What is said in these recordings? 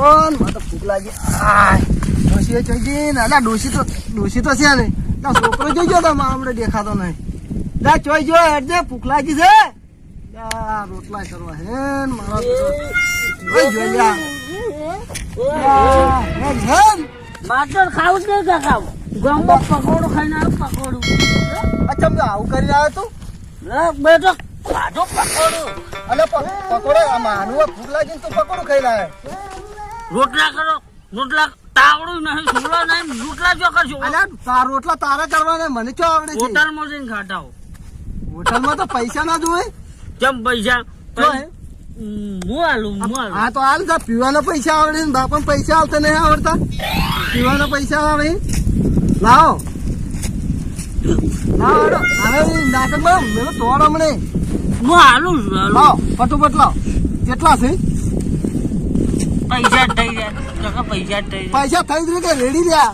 ગયો ને મને તો ભૂખ લાગી. આય ડોશીએ જોઈ ને. અલા ડોશી તો ડોશી તો છે ને. છોકરો જોઈ ગયો તો હમણાં દેખાતો નહીં. જા ચોઈ જો એટલે ભૂખ લાગી છે. રોટલા કરવા હે મારા તો. જોઈ લ્યા. બાટર ખાવું કે કાકા ગામમાં પકોડું ખાઈને આવ્યો પકોડું. અચ્છા તો આવું કરી આવ્યો તું? બેટો ખાધો પકોડું. અને પકોડો આ માનું આ ભૂખ લાગી ને તું પકોડો ખાઈ લાવે રોટલા કરો રોટલા તાવડું નહીં સુરો નહીં રોટલા જો કરશો. અલ્યા તાર રોટલા તારા કરવાના મને ચો આવડે છે? હોટલમાં જઈને ખાટાઓ. હોટલમાં તો પૈસા ના જોવે કેમ પૈસા? હે? તો હાલ પીવાના પૈસા આવડે ને બાપા પૈસા આવતા નહીં આવડતા? પીવાના પૈસા આવે? લાવો. હવે તોડ હમણે. હું આલું. લાવો ફટોફટ લાવો. કેટલા છે? પૈસા જ થઈ જાય કાકા પૈસા જ થઈ જાય પૈસા થઈ જ કે રેડી રહ્યા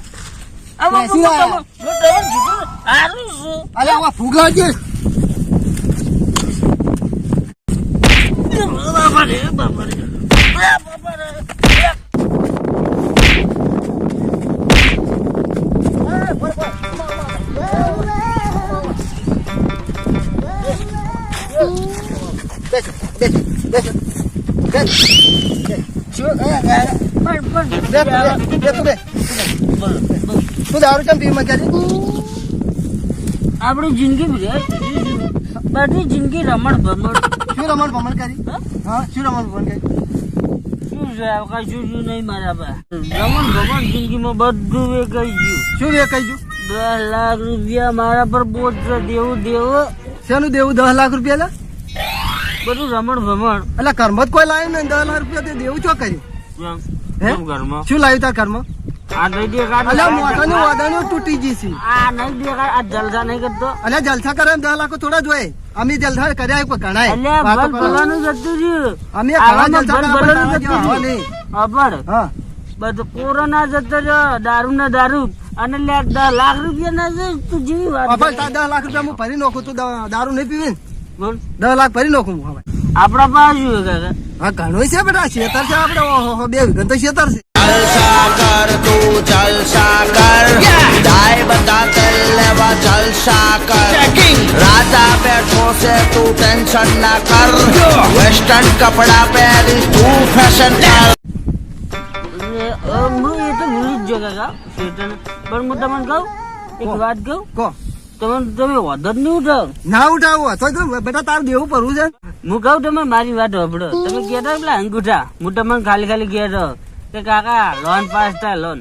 હવે બેસી હું રહ્યા. તમને- હું તમને કીધું, આલું છું. અરે આવા ફૂગા છે બાપા રે, બાપા રે. લે, બાપા રે. લે. બેસો બેસો બેસો શું એ, એ, બે તું બે બે બે દારૂ કેમ આપણી જિંદગી બધી જિંદગી રમણ ભમણ. શું રમણ ભમણ કરી? હા? શું રમણ ભમણ કરી? શું છે? કશું શું નહીં મારા પાસે રમણ ભમણ જિંદગીમાં બધું એ કહી ગયું. શું રે કહી ગયું? દસ લાખ રૂપિયા મારા પર બોજ દેવું દેવું. શેનું દેવું? દસ લાખ રૂપિયા લા? બધું રમણ ભમણ એટલે કર્મ જ કોઈ લાવ્યું ને દસ લાખ રૂપિયા તે દેવું છો કર્યું હે? ઘરમાં? શું લાવ્યું તાર કર્મ આ નહીં દેખાતું. અલ્યા મોઢાનું વાદાનું તૂટી ગઈ છે. આ નહીં દેખાય આ જલસા નહીં કરતો. અલ્યા જલસા કરે દસ લાખ થોડા જોઈએ. અમે જલસા કર્યા પણ ઘણાય અલ્યા વાતો ભલ કરો. ભલાનું જતું રહ્યું અમે ઘણા જલસા ભલ કર્યા ભલાનું પણ તારા જેવા જતું રહ્યું નહીં. હા બધું કોરોના જતો રહ્યો દારૂ ને દારૂ. અને દસ લાખ રૂપિયા ના તું જેવી વાત દસ લાખ રૂપિયા હું ભરી નાખું તું દારૂ નહીં પીવી દસ લાખ ભરી નાખું હું હવે. આપડા પાસે શું છે કાકા હા ઘણું છે બેટા શેતર છે આપડે. ઓહો બે વિઘન તો શેતર છે. જલસા કર તું જલસા કર જાય બધા તેલ લેવા જલસા કર રાજા બેઠો છે તું ટેન્શન ના કર. વેસ્ટર્ન કપડા પહેરી તું ફેશન કર. હું એ તો ભૂલી જ ગયો કાકા પણ હું તમને કહું એક વાત કહું? કો. તમે તમે વધુ જ નહીં ઉઠાવ. ના ઉઠાવો તો બેટા તાર દેવું પડવું છે. હું કહું તમે મારી વાત સાંભળો. તમે કહેતા પેલા અંગૂઠા. હું તમને ખાલી ખાલી કહેતો કે કાકા લોન પાસ થાય લોન.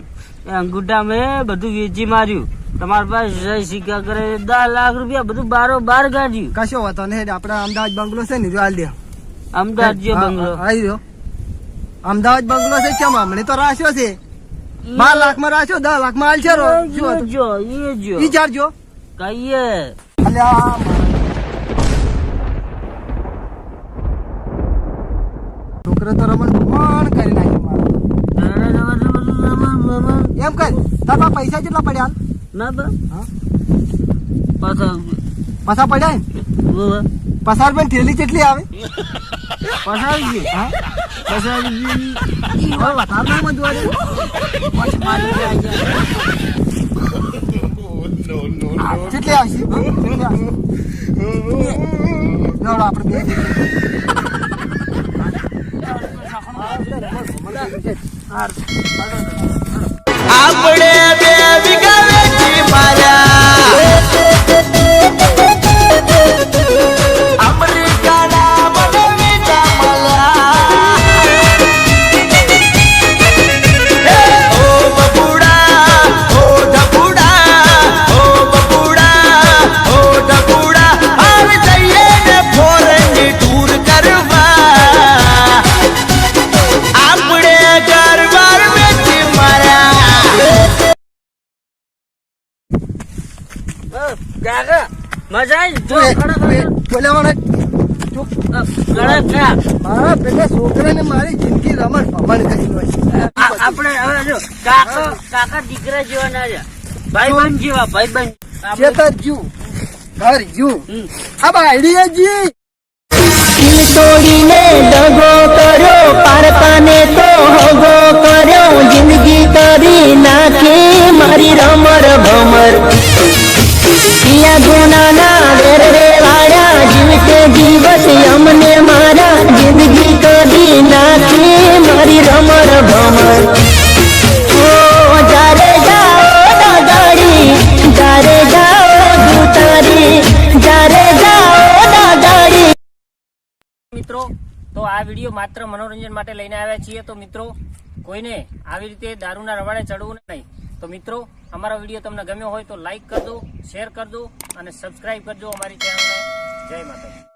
એ અંગૂઠા મેં બધું વેચી માર્યું. તમારા પાસે સિક્કા કરે દસ લાખ રૂપિયા બધું બારો બાર કાઢ્યું. કશો વાતો નહીં આપડે અમદાવાદ બંગલો છે ને જો હાલ દે. અમદાવાદ જે બંગલો. આવી રહ્યો. અમદાવાદ બંગલો છે કેમ? હમણે તો રાખ્યો છે. બાર લાખમાં રાખ્યો દસ લાખમાં હાલ છે. એ જો એ જો. વિચારજો કહીએ. છોકરો તો રમણ ભમણ કરી નાખ્યું એમ કર તારા પૈસા કેટલા પડ્યા? ના તો પાછા પાછા પડ્યા પસાર પણ થેલી કેટલી આવે? પસાર ગયું હા? મત. પછી મારી ગયા આવશે? લાવો, આપણે બે જઈએ. કાકા મજા આવી જો. બોલાવાના. મારા પેલા છોકરાને મારી જિંદગી રમણ ભમણ કરી હોય આપણે હવે જો કાકા કાકા દીકરા જેવા ના રહ્યા. ભાઈબંધ જેવા ભાઈબંધ. ચેતર જીવ ઘર જીવ હમ. આ બાયડી જી. તોડીને દગો કર્યો. મિત્રો, તો આ વીડિયો માત્ર મનોરંજન માટે લઈને આવ્યા છીએ. તો મિત્રો, કોઈને આવી રીતે દારૂના રવાડે ચડવું નહીં. તો મિત્રો, અમારો વીડિયો તમને ગમ્યો હોય તો લાઈક કરજો, શેર કરજો અને સબસ્ક્રાઇબ કરજો અમારી ચેનલને. જય માતાજી.